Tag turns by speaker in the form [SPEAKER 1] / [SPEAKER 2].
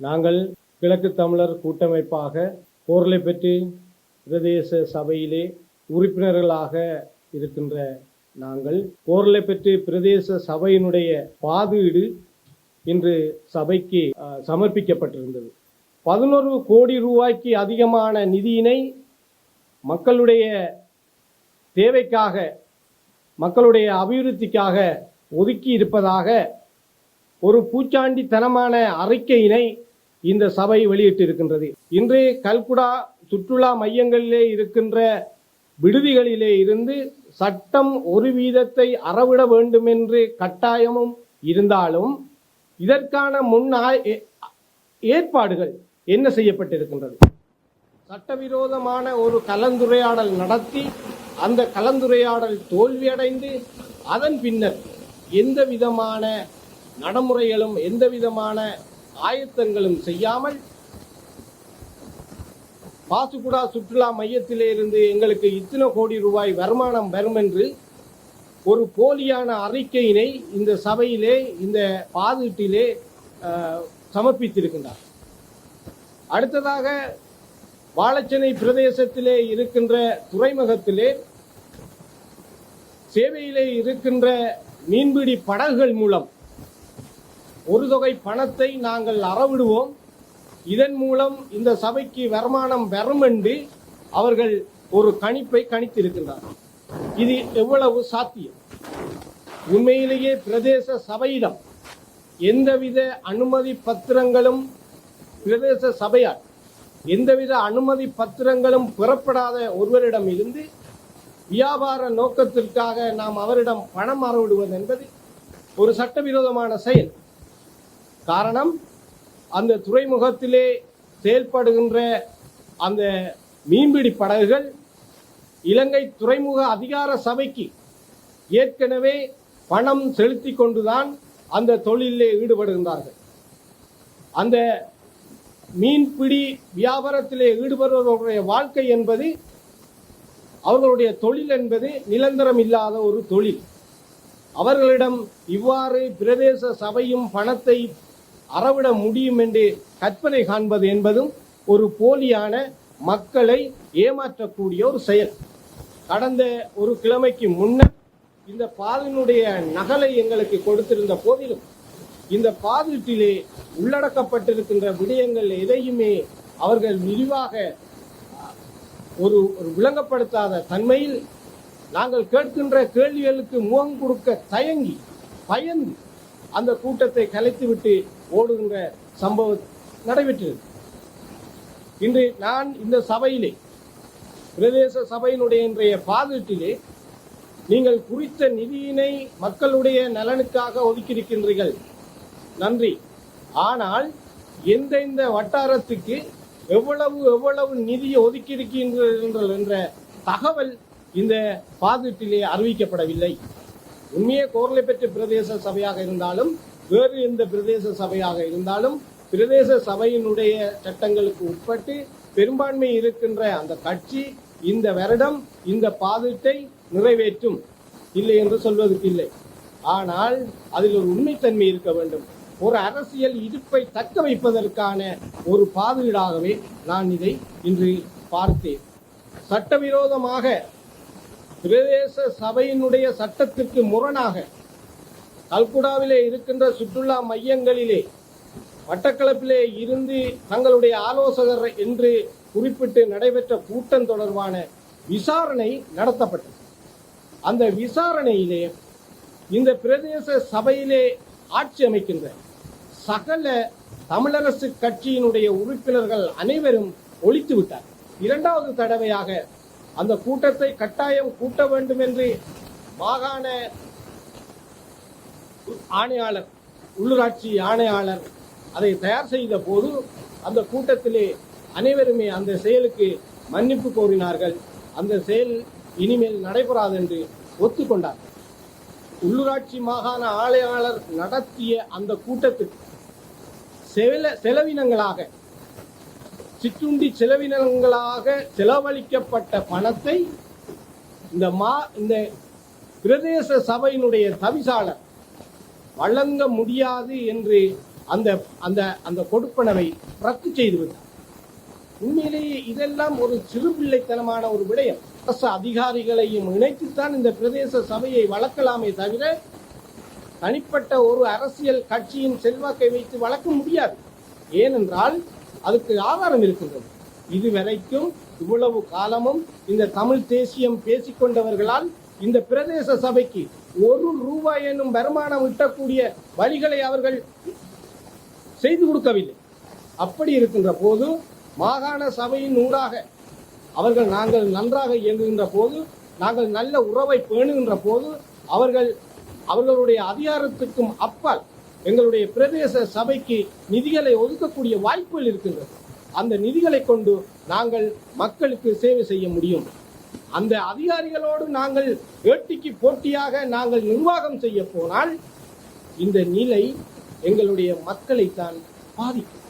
[SPEAKER 1] நாங்கள் கிழக்கு தமிழர் கூட்டமைப்பாக கோர்லைப்பற்று பிரதேச சபையிலே உறுப்பினர்களாக இருக்கின்ற நாங்கள் கோர்லைப்பற்று பிரதேச சபையினுடைய பாதீடு இன்று சபைக்கு சமர்ப்பிக்கப்பட்டிருந்தது. பதினோரு கோடி ரூபாய்க்கு அதிகமான நிதியினை மக்களுடைய தேவைக்காக மக்களுடைய அபிவிருத்திக்காக ஒதுக்கி இருப்பதாக ஒரு பூச்சாண்டித்தனமான அறிக்கையினை இந்த சபை வெளியிட்டிருக்கின்றது. இன்று கல்குடா சுற்றுலா மையங்களிலே இருக்கின்ற விடுதிகளிலே இருந்து சட்டம் ஒரு வீதத்தை அறவிட வேண்டும் என்று கட்டாயமும் இருந்தாலும் இதற்கான முன் ஏற்பாடுகள் என்ன செய்யப்பட்டிருக்கின்றது? சட்டவிரோதமான ஒரு கலந்துரையாடல் நடத்தி அந்த கலந்துரையாடல் தோல்வியடைந்து அதன் பின்னர் எந்த விதமான நடைமுறைகளும் எந்த விதமான ஆயத்தங்களும் செய்யாமல் பாசுகுடா சுற்றுலா மையத்திலே இருந்து எங்களுக்கு இத்தனை கோடி ரூபாய் வருமானம் வரும் என்று ஒரு போலியான அறிக்கையினை இந்த சபையிலே இந்த பாதீட்டிலே சமர்ப்பித்திருக்கின்றார். அடுத்ததாக வாழச்சனை பிரதேசத்திலே இருக்கின்ற துறைமுகத்திலே சேவையிலே இருக்கின்ற மீன்பிடி படகுகள் மூலம் ஒரு தொகை பணத்தை நாங்கள் அறவிடுவோம். இதன் மூலம் இந்த சபைக்கு வருமானம் வரும் என்று அவர்கள் ஒரு கணிப்பை கணித்திருக்கின்றார்கள் இது எவ்வளவு சாத்தியம்? உண்மையிலேயே பிரதேச சபையிடம் எந்தவித அனுமதி பத்திரங்களும் பிரதேச சபையால் எந்தவித அனுமதி பத்திரங்களும் பெறப்படாத ஒருவரிடம் இருந்து வியாபார நோக்கத்திற்காக நாம் அவரிடம் பணம் அறவிடுவது என்பது ஒரு சட்டவிரோதமான செயல். காரணம் அந்த துறைமுகத்திலே செயல்படுகின்ற அந்த மீன்பிடி படகுகள் இலங்கை துறைமுக அதிகார சபைக்கு ஏற்கனவே பணம் செலுத்தி கொண்டுதான் அந்த தொழிலிலே ஈடுபடுகின்றார்கள். அந்த மீன்பிடி வியாபாரத்திலே ஈடுபடுபவர்களுடைய வாழ்க்கை என்பது அவர்களுடைய தொழில் என்பது நிரந்தரம் இல்லாத ஒரு தொழில். அவர்களிடம் இவ்வாறு பிரதேச சபையும் பணத்தை அறவிட முடியும் என்று கற்பனை காண்பது என்பதும் ஒரு போலியான மக்களை ஏமாற்றக்கூடிய ஒரு செயல். கடந்த ஒரு கிழமைக்கு முன்னர் இந்த பாலினுடைய நகலை எங்களுக்கு கொடுத்திருந்த போதிலும் இந்த பாதீட்டிலே உள்ளடக்கப்பட்டிருக்கின்ற விடயங்கள் எதையுமே அவர்கள் விரிவாக ஒரு ஒரு விளங்கப்படுத்தாத தன்மையில் நாங்கள் கேட்கின்ற கேள்விகளுக்கு முகம் கொடுக்க தயங்கி பயந்து அந்த கூட்டத்தை கலைத்துவிட்டு ஓடுகின்ற சம்பவம் நடைபெற்றது. இன்று நான் இந்த சபையிலே பிரதேச சபையினுடைய இன்றைய பாதீட்டிலே நீங்கள் குறித்த நிதியினை மக்களுடைய நலனுக்காக ஒதுக்கியிருக்கின்றீர்கள். நன்றி. ஆனால் எந்தெந்த வட்டாரத்துக்கு எவ்வளவு எவ்வளவு நிதியை ஒதுக்கியிருக்கின்றீர்கள் என்ற தகவல் இந்த பாதீட்டிலே அறிவிக்கப்படவில்லை. உண்மையே கோர்லை பெற்ற பிரதேச சபையாக இருந்தாலும் வேறு எந்த பிரதேச சபையாக இருந்தாலும் பிரதேச சபையினுடைய சட்டங்களுக்கு உட்பட்டு பெரும்பான்மை இருக்கின்ற அந்த கட்சி இந்த வருடம் இந்த பாதிட்டை நிறைவேற்றும். இல்லை என்று சொல்வதற்கு இல்லை. ஆனால் அதில் ஒரு உண்மைத்தன்மை இருக்க வேண்டும். ஒரு அரசியல் இருப்பை தக்க வைப்பதற்கான ஒரு பாதுகாடாகவே நான் இதை இன்று பார்த்தேன். சட்டவிரோதமாக பிரதேச சபையினுடைய சட்டத்திற்கு முரணாக கல்குடாவிலே இருக்கின்ற சுற்றுலா மையங்களிலே மட்டக்களப்பிலே இருந்து தங்களுடைய ஆலோசகர் என்று குறிப்பிட்டு நடைபெற்ற கூட்டம் தொடர்பான விசாரணை நடத்தப்பட்டது. அந்த விசாரணையிலே இந்த பிரதேச சபையிலே ஆட்சி அமைக்கின்ற சகல தமிழரசு கட்சியினுடைய உறுப்பினர்கள் அனைவரும் ஒழித்து விட்டார். இரண்டாவது தடவையாக அந்த கூட்டத்தை கட்டாயம் கூட்ட வேண்டும் என்று மாகாண ஆணையாளர் உள்ளூராட்சி ஆணையாளர் அதை தயார் செய்த போது அந்த கூட்டத்திலே அனைவருமே அந்த செயலுக்கு மன்னிப்பு கோரினார்கள். அந்த செயல் இனிமேல் நடைபெறாது என்று ஒத்துக்கொண்டார் உள்ளூராட்சி மாகாண ஆணையாளர் நடத்திய அந்த கூட்டத்துக்கு செல செலவினங்களாக சிற்றுண்டி செலவினங்களாக செலவழிக்கப்பட்ட பணத்தை இந்த மா இந்த பிரதேச சபையினுடைய தவிசாளர் வழங்க முடியாது என்று அந்த அந்த அந்த கொடுப்பனவை ரத்து செய்து விட்டார் உண்மையிலேயே இதெல்லாம் ஒரு சிறுபிள்ளைத்தனமான ஒரு விடயம். அரசு அதிகாரிகளையும் இணைத்துத்தான் இந்த பிரதேச சபையை வளர்க்கலாமே தவிர தனிப்பட்ட ஒரு அரசியல் கட்சியின் செல்வாக்கை வைத்து வளர்க்க முடியாது. ஏனென்றால் அதுக்கு ஆதாரம் இருக்கின்றது. இதுவரைக்கும் இவ்வளவு காலமும் இந்த தமிழ் தேசியம் பேசிக்கொண்டவர்களால் இந்த பிரதேச சபைக்கு ஒரு ரூபாய் என்னும் வருமானம் ஈட்டக்கூடிய வழிகளை அவர்கள் செய்து கொடுக்கவில்லை. அப்படி இருக்கின்ற போது மாகாண சபையின் ஊடாக அவர்கள் நாங்கள் நன்றாக இயங்குகின்ற போது நாங்கள் நல்ல உறவை பேணுகின்ற போது அவர்கள் அவர்களுடைய அதிகாரத்துக்கும் அப்பால் எங்களுடைய பிரதேச சபைக்கு நிதிகளை ஒதுக்கக்கூடிய வாய்ப்புகள் இருக்கின்றது. அந்த நிதிகளை கொண்டு நாங்கள் மக்களுக்கு சேவை செய்ய முடியும். அந்த அதிகாரிகளோடு நாங்கள் வேட்டிக்கு போட்டியாக நாங்கள் நிர்வாகம் செய்ய போனால் இந்த நிலை எங்களுடைய மக்களைத்தான் பாதிக்கும்.